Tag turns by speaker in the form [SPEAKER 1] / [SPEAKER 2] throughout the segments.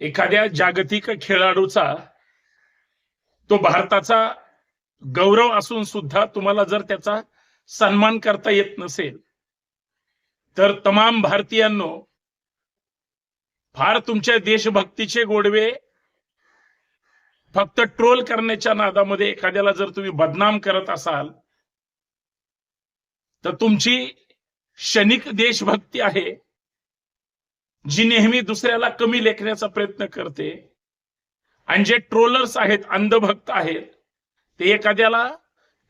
[SPEAKER 1] एखाद्या जागतिक खेळाडूचा तो भारताचा गौरव असून सुद्धा तुम्हाला जर त्याचा सन्मान करता येत नसेल तर तमाम भारतीयांनो फार तुमच्या देशभक्तीचे गोडवे फक्त ट्रोल करण्याच्या नादामध्ये एखाद्याला जर तुम्ही बदनाम करत असाल तर तुमची क्षणिक देशभक्ती आहे. जी नेहमी दुसऱ्याला कमी लेखण्याचा प्रयत्न करते आणि जे ट्रोलर्स आहेत अंधभक्त आहेत ते एखाद्याला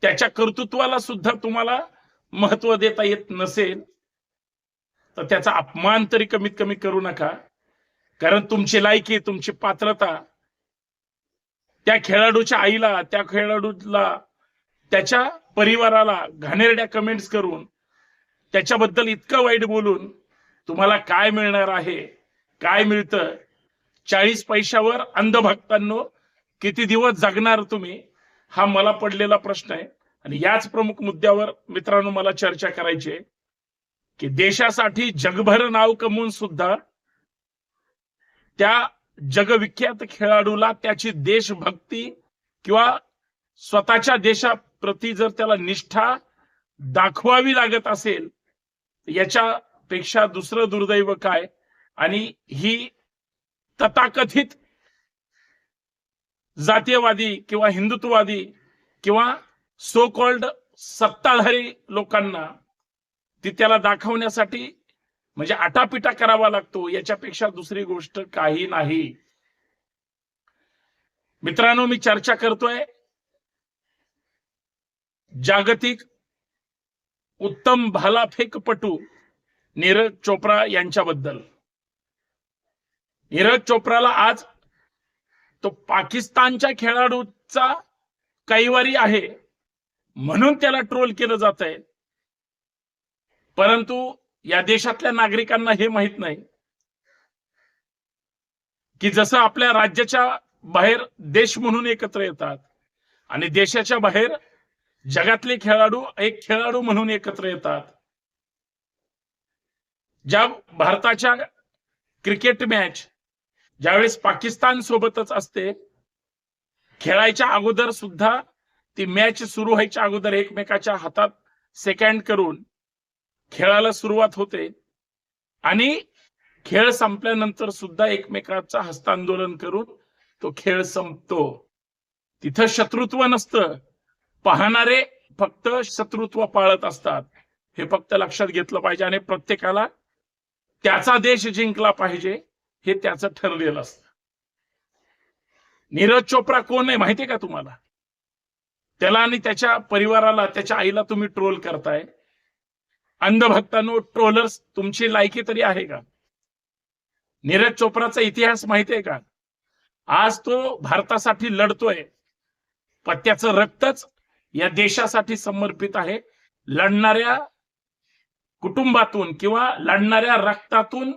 [SPEAKER 1] त्याच्या कर्तृत्वाला सुद्धा तुम्हाला महत्त्व देता येत नसेल तर त्याचा अपमान तरी कमीत कमी करू नका. कारण तुमची लायकी तुमची पात्रता त्या खेळाडूच्या आईला त्या खेळाडूला त्याच्या परिवाराला घाणेरड्या कमेंट्स करून त्याच्याबद्दल इतकं वाईट बोलून तुम्हाला काय मिळणार आहे? काय मिळतं? चाळीस पैशावर अंधभक्तांनो किती दिवस जगणार तुम्ही? हा मला पडलेला प्रश्न आहे. आणि याच प्रमुख मुद्द्यावर मित्रांनो मला चर्चा करायची आहे. की देशासाठी जगभर नाव कमवून सुद्धा त्या जगविख्यात खेळाडूला त्याची देशभक्ती किंवा स्वतःच्या देशाप्रती जर त्याला निष्ठा दाखवावी लागत असेल याच्या पेक्षा दुसरं दुर्दैव काय? आणि ही तथाकथित जातीयवादी किंवा हिंदुत्ववादी किंवा सो कॉल्ड सत्ताधारी लोकांना ती त्याला दाखवण्यासाठी म्हणजे आटापिटा करावा लागतो याच्यापेक्षा दुसरी गोष्ट काही नाही. मित्रांनो मी चर्चा करतोय जागतिक उत्तम भालाफेकपटू नीरज चोप्रा यांच्याबद्दल. नीरज चोप्राला आज तो पाकिस्तानच्या खेळाडूचा कैवारी आहे म्हणून त्याला ट्रोल केलं जात आहे परंतु या देशातल्या नागरिकांना हे माहीत नाही. की जसं आपल्या राज्याच्या बाहेर देश म्हणून एकत्र येतात आणि देशाच्या बाहेर जगातले खेळाडू एक खेळाडू म्हणून एकत्र येतात. ज्या भारताच्या क्रिकेट मॅच ज्यावेळेस पाकिस्तान सोबतच असते खेळायच्या अगोदर सुद्धा ती मॅच सुरू व्हायच्या अगोदर एकमेकाच्या हातात सेकंड करून खेळाला सुरुवात होते. आणि खेळ संपल्यानंतर सुद्धा एकमेकाचा हस्तांदोलन करून तो खेळ संपतो. तिथं शत्रुत्व नसतं. पाहणारे फक्त शत्रुत्व पाळत असतात. हे फक्त लक्षात घेतलं पाहिजे आणि प्रत्येकाला त्याचा देश जिंकला पाहिजे हे त्याचं ठरलेलं असतं. नीरज चोप्रा कोण आहे माहितीये का तुम्हाला? त्याला आणि त्याच्या परिवाराला त्याच्या आईला तुम्ही ट्रोल करताय. अंधभक्तांनो ट्रोलर्स तुमची लायकी तरी आहे का? नीरज चोप्राचा इतिहास माहितीये का? आज तो भारतासाठी लढतोय. पत्त्याचं रक्तच या देशासाठी समर्पित आहे. लढणाऱ्या कुटुंबातून किंवा लढणाऱ्या रक्तातून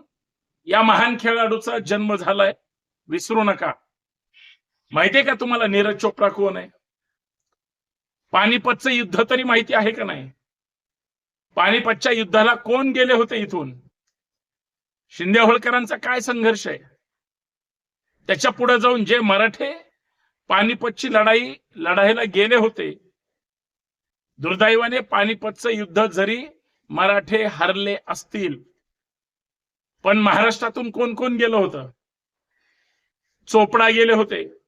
[SPEAKER 1] या महान खेळाडूचा जन्म झालाय. विसरू नका. माहितीये का तुम्हाला नीरज चोप्रा कोण आहे? पानिपतचं युद्ध तरी माहिती आहे का नाही? पानिपतच्या युद्धाला कोण गेले होते इथून? शिंदे होळकरांचा काय संघर्ष आहे? त्याच्या पुढे जाऊन जे मराठे पानिपतची लढाई लढायला गेले होते दुर्दैवाने पानिपतचं युद्ध जरी मराठे हरले असतील. पण महाराष्ट्रातून कोण कोण गेलं होतं? चोपडा गेले होते.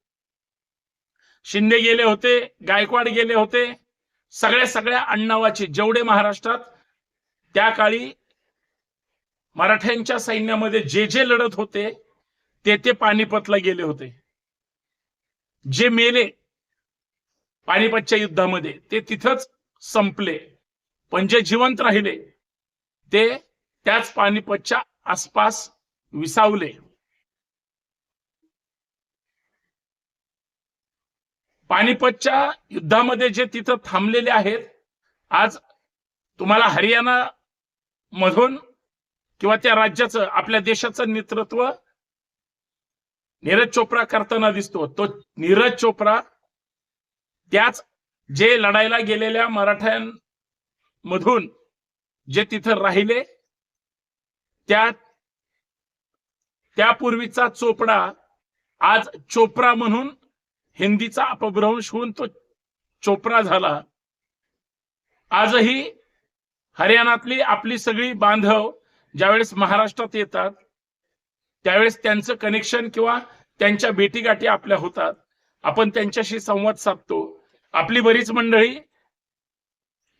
[SPEAKER 1] शिंदे गेले होते गायकवाड गेले होते. सगळ्या सगळ्या अण्णावाचे जेवढे महाराष्ट्रात त्या काळी मराठ्यांच्या सैन्यामध्ये जे जे लढत होते ते ते पानिपतला गेले होते. जे मेले पानिपतच्या युद्धामध्ये ते तिथंच संपले. पण जे जिवंत राहिले ते त्याच पानिपतच्या आसपास विसावले. पानिपतच्या युद्धामध्ये जे तिथं थांबलेले आहेत आज तुम्हाला हरियाणा मधून किंवा त्या राज्याचं आपल्या देशाचं नेतृत्व नीरज चोप्रा करताना दिसतो. तो नीरज चोप्रा त्याच जे लढायला गेलेल्या मराठ्यां मधून जे तिथं राहिले त्या त्यापूर्वीचा चोपडा आज चोप्रा म्हणून हिंदीचा अपभ्रंश होऊन तो चोप्रा झाला. आजही हरियाणातली आपली सगळी बांधव ज्यावेळेस महाराष्ट्रात येतात त्यावेळेस त्यांचं कनेक्शन किंवा त्यांच्या भेटीगाठी आपल्या होतात. आपण त्यांच्याशी संवाद साधतो. आपली बरीच मंडळी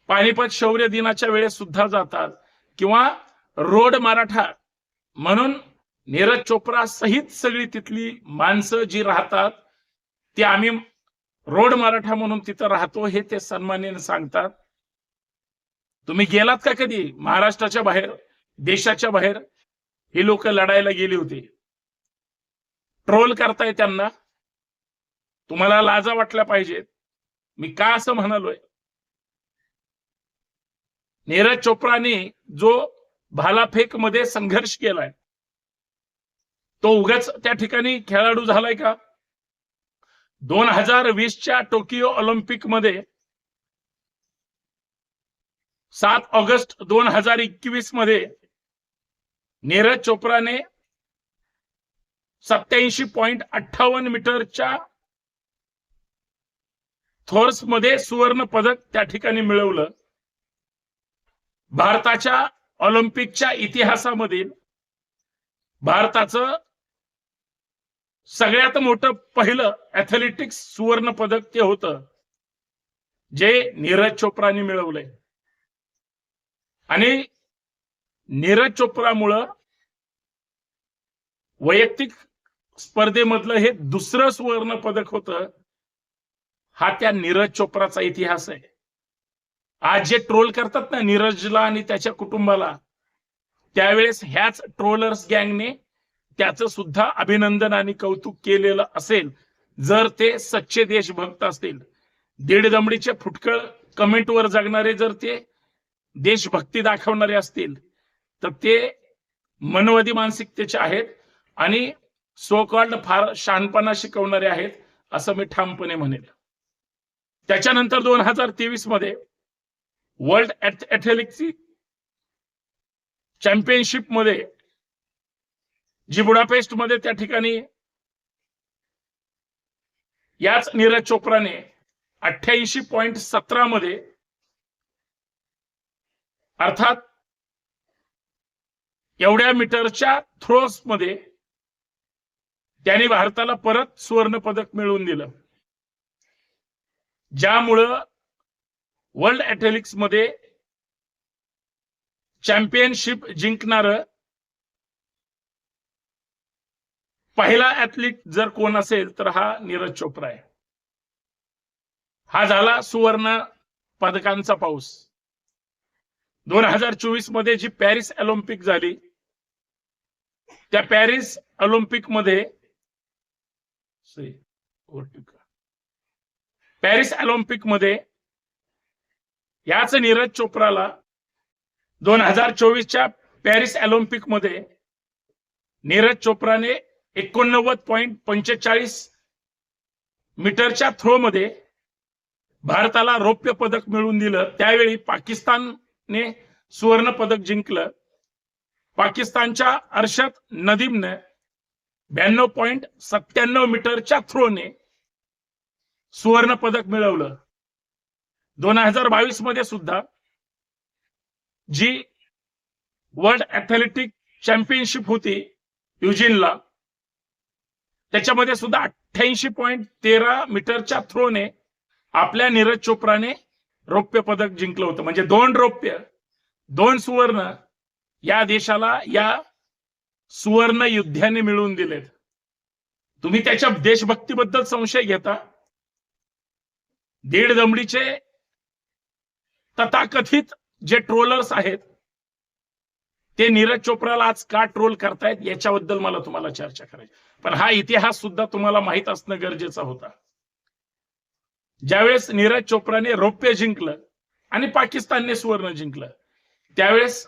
[SPEAKER 1] पानिपत शौर्य दिनाच्या वेळेस सुद्धा जातात. किंवा रोड मराठा. म्हणून नीरज चोप्रा सहित सगळी तिथली माणसं जी राहतात ती आम्ही रोड मराठा म्हणून तिथं राहतो हे ते सन्मानीने सांगतात. तुम्ही गेलात का कधी? महाराष्ट्राच्या बाहेर देशाच्या बाहेर? ही लोक लढायला गेली होती. ट्रोल करताय त्यांना. तुम्हाला लाजा वाटल्या पाहिजेत. मी का असं म्हणालोय? नीरज चोप्राने जो भालाफेकमध्ये संघर्ष केलाय तो उगाच त्या ठिकाणी खेळाडू झालाय का? दोन हजार वीसच्या टोकियो ऑलिम्पिकमध्ये सात ऑगस्ट दोन हजार एकवीसमध्ये नीरज चोप्राने सत्याऐंशी पॉइंट अठ्ठावन्न मीटरच्या थोर्समध्ये सुवर्ण पदक त्या ठिकाणी मिळवलं. भारताच्या ऑलिम्पिकच्या इतिहासामधील भारताचं सगळ्यात मोठं पहिलं ऍथलेटिक्स सुवर्ण पदक ते होतं जे नीरज चोप्राने मिळवलंय. आणि नीरज चोप्रामुळं वैयक्तिक स्पर्धेमधलं हे दुसरं सुवर्ण पदक होतं हा त्या नीरज चोप्राचा इतिहास आहे. आज जे ट्रोल करतात ना नीरजला आणि त्याच्या कुटुंबाला त्यावेळेस ह्याच ट्रोलर्स गँगने त्याचं सुद्धा अभिनंदन आणि कौतुक केलेलं असेल. जर ते सच्चे देशभक्त असतील. दीड दमडीचे फुटकळ कमेंटवर जगणारे जर ते देशभक्ती दाखवणारे असतील तर ते मनवादी मानसिकतेचे आहेत आणि सो कॉल्ड फार शहाणपणा शिकवणारे आहेत असं मी ठामपणे म्हणेल. त्याच्यानंतर दोन हजार तेवीसमध्ये वर्ल्ड ॲथलेटिक्सची चॅम्पियनशिपमध्ये जी बुडापेस्टमध्ये त्या ठिकाणी याच नीरज चोप्राने अठ्ठ्याऐंशी पॉइंट सतरा मध्ये अर्थात एवढ्या मीटरच्या थ्रोस मध्ये त्यांनी भारताला परत सुवर्ण पदक मिळवून दिलं. ज्यामुळं वर्ल्ड ॲथलेटिक्समध्ये चॅम्पियनशिप जिंकणार पहिला ऍथलीट जर कोण असेल तर हा नीरज चोप्रा आहे. हा झाला सुवर्ण पदकांचा पाऊस. दोन हजार चोवीसमध्ये जी पॅरिस ऑलिम्पिक झाली त्या पॅरिस ऑलिम्पिकमध्ये पॅरिस ऑलिम्पिकमध्ये याच नीरज चोप्राला दोन हजार चोवीसच्या पॅरिस ऑलिम्पिकमध्ये नीरज चोप्राने एकोणनव्वद पॉईंट पंचेचाळीस मीटरच्या थ्रो मध्ये भारताला रौप्य पदक मिळवून दिलं. त्यावेळी पाकिस्तानने सुवर्ण पदक जिंकलं. पाकिस्तानच्या अर्षद नदीमने ब्याण्णव पॉईंट सत्त्याण्णव मीटरच्या थ्रोने सुवर्ण पदक मिळवलं. दोन हजार बावीसमध्ये सुद्धा जी वर्ल्ड ऍथलेटिक चॅम्पियनशिप होती युजिनला त्याच्यामध्ये सुद्धा अठ्ठ्याऐंशी पॉईंट तेरा मीटरच्या थ्रोने आपल्या नीरज चोप्राने रौप्य पदक जिंकलं होतं. म्हणजे दोन रौप्य दोन सुवर्ण या देशाला या सुवर्ण युद्धाने मिळवून दिलेत. तुम्ही त्याच्या देशभक्तीबद्दल संशय घेता. दीड दमडीचे तथाकथित जे ट्रोलर्स आहेत ते नीरज चोप्राला आज का ट्रोल करतायत याच्याबद्दल मला तुम्हाला चर्चा करायची. पण हा इतिहास सुद्धा तुम्हाला माहीत असणं गरजेचं होता. ज्यावेळेस नीरज चोप्राने रौप्य जिंकलं आणि पाकिस्तानने सुवर्ण जिंकलं त्यावेळेस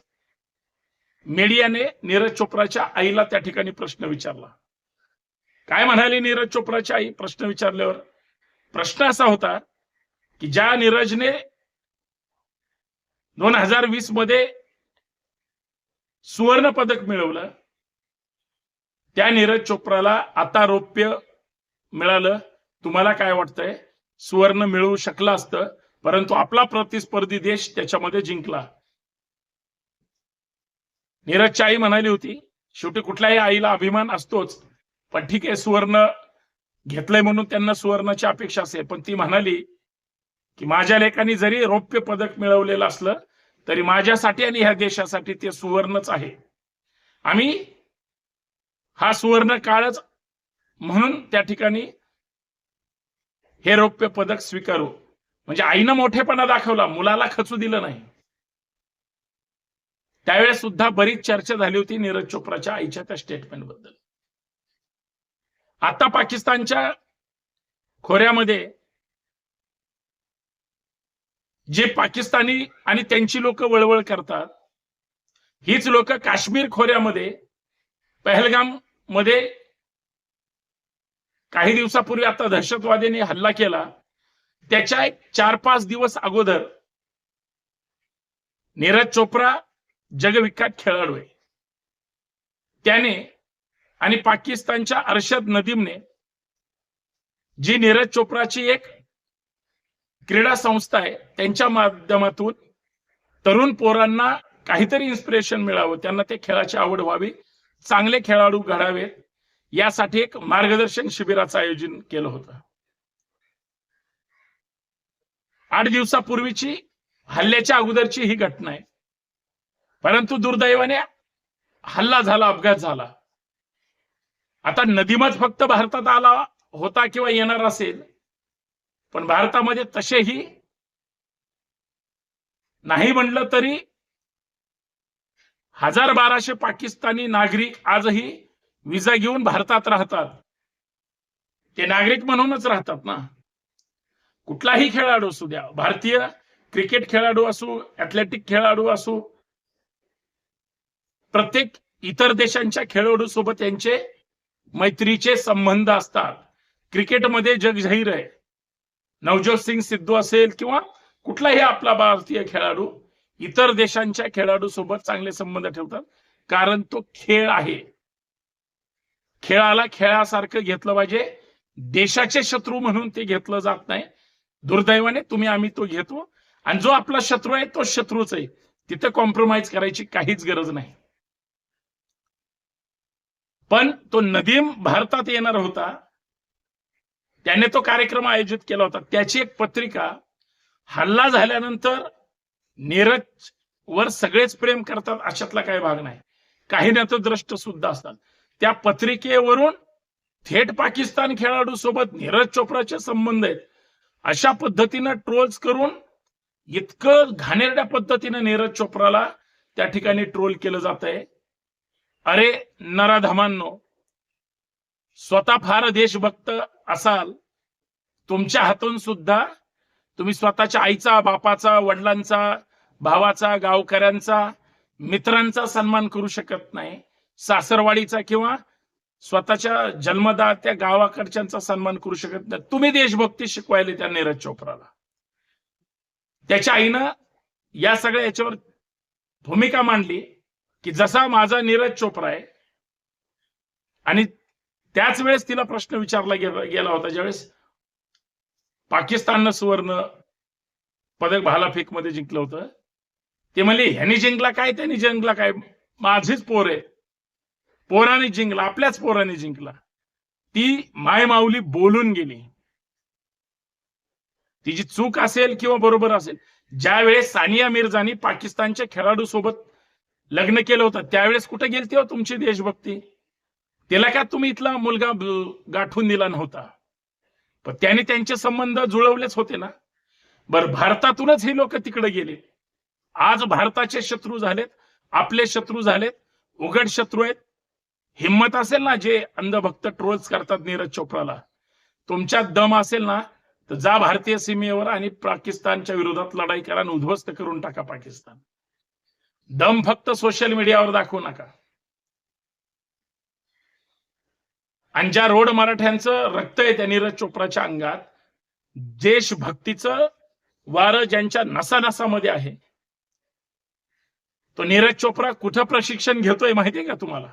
[SPEAKER 1] मीडियाने नीरज चोप्राच्या आईला त्या ठिकाणी प्रश्न विचारला. काय म्हणाली नीरज चोप्राची आई? प्रश्न विचारल्यावर प्रश्न असा होता की ज्या नीरजने दोन हजार वीसमध्ये सुवर्ण पदक मिळवलं. त्या नीरज चोप्राला आता रौप्य मिळालं. तुम्हाला काय वाटतंय? सुवर्ण मिळवू शकलं असतं परंतु आपला प्रतिस्पर्धी देश त्याच्यामध्ये जिंकला. नीरजची आई म्हणाली होती शेवटी कुठल्याही आईला अभिमान असतोच पण ठीक आहे सुवर्ण घेतलंय म्हणून त्यांना सुवर्णाची अपेक्षा असेल. पण ती म्हणाली की माझ्या लेखांनी जरी रौप्य पदक मिळवलेलं असलं तरी माझ्यासाठी आणि ह्या देशासाठी ते सुवर्णच आहे. आम्ही हा सुवर्ण काळच म्हणून त्या ठिकाणी हे रौप्य पदक स्वीकारू. म्हणजे आईनं मोठेपणा दाखवला मुलाला खचू दिलं नाही. त्यावेळेस सुद्धा बरीच चर्चा झाली होती नीरज चोप्राच्या आईच्या त्या स्टेटमेंटबद्दल. आता पाकिस्तानच्या खोऱ्यामध्ये जे पाकिस्तानी आणि त्यांची लोक वळवळ करतात हीच लोक काश्मीर खोऱ्यामध्ये पहलगाममध्ये काही दिवसापूर्वी आता दहशतवाद्यांनी हल्ला केला. त्याच्या एक चार पाच दिवस अगोदर नीरज चोप्रा जगविख्यात खेळाडू आहे. त्याने आणि पाकिस्तानच्या अर्शद नदीमने जी नीरज चोप्राची एक क्रीडा संस्था आहे त्यांच्या माध्यमातून तरुण पोरांना काहीतरी इन्स्पिरेशन मिळावं. त्यांना ते खेळाची आवड व्हावी चांगले खेळाडू घडावेत. यासाठी एक मार्गदर्शन शिबिराचं आयोजन केलं होतं. आठ दिवसापूर्वीची हल्ल्याच्या अगोदरची ही घटना आहे. परंतु दुर्दैवाने हल्ला झाला अपघात झाला. आता नदीमच फक्त भारतात आला होता किंवा येणार असेल पण भारतामध्ये तसेही नाही म्हणलं तरी हजार बाराशे पाकिस्तानी नागरिक आजही विजा घेऊन भारतात राहतात. ते नागरिक म्हणूनच राहतात ना. कुठलाही खेळाडू असू द्या भारतीय क्रिकेट खेळाडू असू ऍथलेटिक खेळाडू असू प्रत्येक इतर देशांच्या खेळाडू सोबत यांचे मैत्रीचे संबंध असतात. क्रिकेटमध्ये जग जाहीर आहे. नवजोत सिंग सिद्धू असेल किंवा कुठलाही आपला भारतीय खेळाडू इतर देशांच्या खेळाडू सोबत चांगले संबंध ठेवतात कारण तो खेळ आहे. खेळाला खेळासारखं घेतलं पाहिजे. देशाचे शत्रू म्हणून ते घेतलं जात नाही. दुर्दैवाने तुम्ही आम्ही तो घेतो. आणि जो आपला शत्रू आहे तो शत्रूच आहे. तिथं कॉम्प्रोमाइज करायची काहीच गरज नाही. पण तो नदीम भारतात येणार होता. त्याने तो कार्यक्रम आयोजित केला होता. त्याची एक पत्रिका हल्ला झाल्यानंतर नीरज वर सगळेच प्रेम करतात अशातला काही भाग नाही. काही द्रष्ट सुद्धा असतात. त्या पत्रिकेवरून थेट पाकिस्तान खेळाडू सोबत नीरज चोप्राचे संबंध आहेत. अशा पद्धतीनं ट्रोल्स करून इतकं घाणेरड्या पद्धतीनं नीरज चोप्राला त्या ठिकाणी ट्रोल केलं जात आहे अरे नराधमांनो स्वतः फार देशभक्त असाल तुमच्या हातून सुद्धा तुम्ही स्वतःच्या आईचा बापाचा वडिलांचा भावाचा गावकऱ्यांचा मित्रांचा सन्मान करू शकत नाही. सासरवाडीचा किंवा स्वतःच्या जन्मदा त्या गावाकडच्यांचा सन्मान करू शकत नाही. तुम्ही देशभक्ती शिकवायला त्या नीरज चोप्राला. त्याच्या आईनं या सगळ्या याच्यावर भूमिका मांडली की जसा माझा नीरज चोप्रा आहे आणि त्याच वेळेस तिला प्रश्न विचारला गेला होता ज्यावेळेस पाकिस्ताननं सुवर्ण पदक भालाफेकमध्ये जिंकलं होतं ते म्हणले ह्यानी जिंकला काय त्यांनी जिंकला काय? माझीच पोर आहे. पोराने जिंकला आपल्याच पोराने जिंकला. ती माय माऊली बोलून गेली. तिची चूक असेल किंवा बरोबर असेल ज्या वेळेस सानिया मिर्झानी पाकिस्तानच्या खेळाडू सोबत लग्न केलं होतं त्यावेळेस कुठे गेलती हो तुमची देशभक्ती? तिला का तुम्ही इथला मुलगा गाठून दिला नव्हता. पण त्याने त्यांचे संबंध जुळवलेच होते ना. बर भारतातूनच हे लोक तिकडे गेले. आज भारताचे शत्रू झालेत आपले शत्रू झालेत उघड शत्रू आहेत. हिंमत असेल ना जे अंधभक्त ट्रोल्स करतात नीरज चोप्राला. तुमच्यात दम असेल ना तर जा भारतीय सीमेवर आणि पाकिस्तानच्या विरोधात लढाई करा आणि उद्ध्वस्त करून टाका पाकिस्तान. दम फक्त सोशल मीडियावर दाखवू नका. आणि ज्या रोड मराठ्यांचं रक्त आहे त्या नीरज चोप्राच्या अंगात देशभक्तीचं वारं ज्यांच्या नसानसामध्ये आहे तो नीरज चोप्रा कुठं प्रशिक्षण घेतोय माहितीये का तुम्हाला?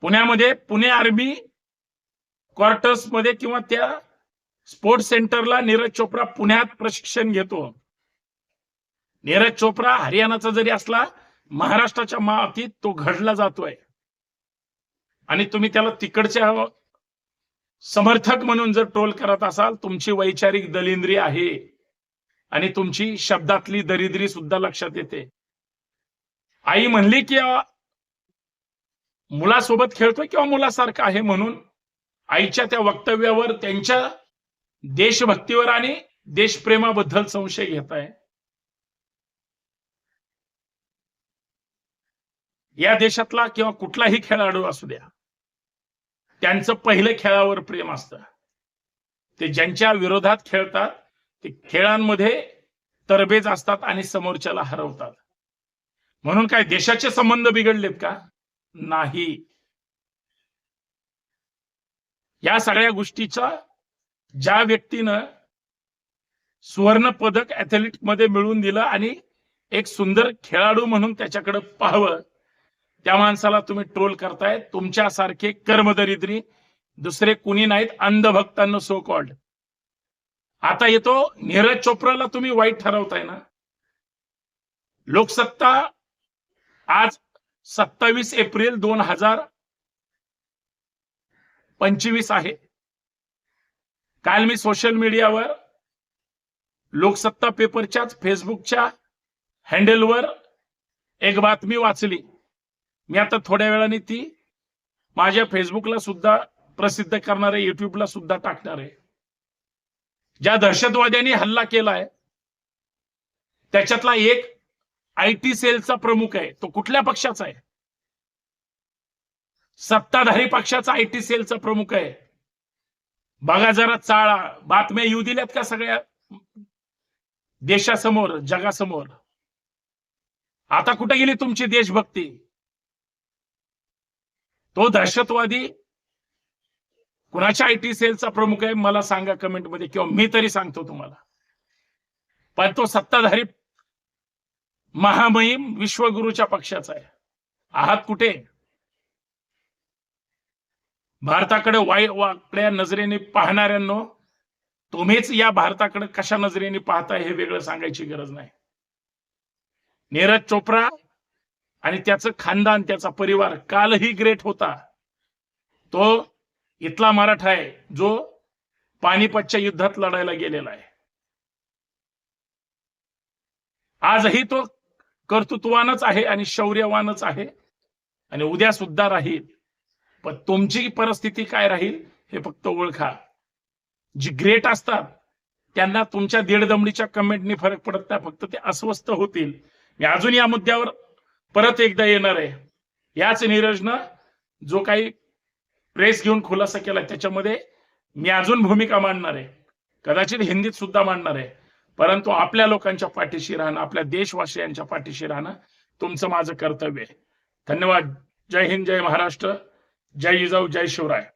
[SPEAKER 1] पुण्यामध्ये पुणे आर्मी क्वार्टर्समध्ये किंवा त्या स्पोर्ट्स सेंटरला नीरज चोप्रा पुण्यात प्रशिक्षण घेतो. नीरज चोप्रा हरियाणाचा जरी असला महाराष्ट्राच्या मातीत तो घडला जातोय. आणि तुम्ही त्याला तिकडच्या समर्थक म्हणून जर ट्रोल करत असाल तुमची वैचारिक दलिंद्री आहे. आणि तुमची शब्दातली दरिद्री सुद्धा लक्षात येते. आई म्हणली की मुलासोबत खेळतोय किंवा मुलासारखं आहे म्हणून? आईच्या त्या वक्तव्यावर त्यांच्या देशभक्तीवर आणि देशप्रेमाबद्दल संशय घेत आहे. या देशातला किंवा कुठलाही खेळाडू असू द्या त्यांचं पहिलं खेळावर प्रेम असतं. ते ज्यांच्या विरोधात खेळतात ते खेळांमध्ये तरबेज असतात आणि समोरच्याला हरवतात. म्हणून काय देशाचे संबंध बिघडलेत का? नाही. या सगळ्या गोष्टीचा ज्या व्यक्तीनं सुवर्ण पदक ऍथलेटिकमध्ये मिळवून दिलं आणि एक सुंदर खेळाडू म्हणून त्याच्याकडे पाहावं त्या माणसाला तुम्ही ट्रोल करताय तुमच्यासारखे कर्मदरिद्री दुसरे कुणी नाहीत अंधभक्तांना सो कॉल्ड आता येतो नीरज चोप्राला तुम्ही वाईट ठरवताय ना? लोकसत्ता आज सत्तावीस एप्रिल दोन हजार पंचवीस आहे. काल मी सोशल मीडियावर लोकसत्ता पेपरच्याच फेसबुकच्या हँडलवर एक बातमी वाचली. मी आता थोड्या वेळाने ती माझ्या फेसबुकला सुद्धा प्रसिद्ध करणार आहे युट्यूबला सुद्धा टाकणार आहे. ज्या दहशतवाद्यांनी हल्ला केलाय त्याच्यातला एक आय टी सेलचा प्रमुख आहे. तो कुठल्या पक्षाचा आहे? सत्ताधारी पक्षाचा आय टी सेलचा प्रमुख आहे. बघा जरा चाळा बातम्या येऊ दिल्यात का सगळ्या? देशासमोर जगासमोर. आता कुठे गेली तुमची देशभक्ती? तो दहशतवादी कुणाच्या आयटी सेलचा प्रमुख आहे मला सांगा कमेंटमध्ये किंवा मी तरी सांगतो तुम्हाला. पण तो सत्ताधारी महामहिम विश्वगुरूच्या पक्षाचा आहे. आहात कुठे? भारताकडे वाई वाकड्या नजरेने पाहणाऱ्यांनो तुम्हीच या भारताकडे कशा नजरेने पाहताय हे वेगळं सांगायची गरज नाही. नीरज चोप्रा आणि त्याचं खानदान त्याचा परिवार कालही ग्रेट होता. तो इथला मराठा आहे जो पानिपतच्या युद्धात लढायला गेलेला आहे. आजही तो कर्तृत्वानच आहे आणि शौर्यवानच आहे. आणि उद्या सुद्धा राहील. पण तुमची परिस्थिती काय राहील हे फक्त ओळखा. जी ग्रेट असतात त्यांना तुमच्या दीडदमडीच्या कमेंटनी फरक पडत नाही फक्त ते अस्वस्थ होतील. मी अजून या मुद्द्यावर परत एकदा येणार आहे. याच नीरजनं जो काही प्रेस घेऊन खुलासा केला त्याच्यामध्ये मी अजून भूमिका मांडणार आहे. कदाचित हिंदीत सुद्धा मांडणार आहे. परंतु आपल्या लोकांच्या पाठीशी राहणं आपल्या देशवासियांच्या पाठीशी राहणं तुमचं माझं कर्तव्य आहे. धन्यवाद. जय हिंद जय महाराष्ट्र. जय जिजाऊ जय शिवराय.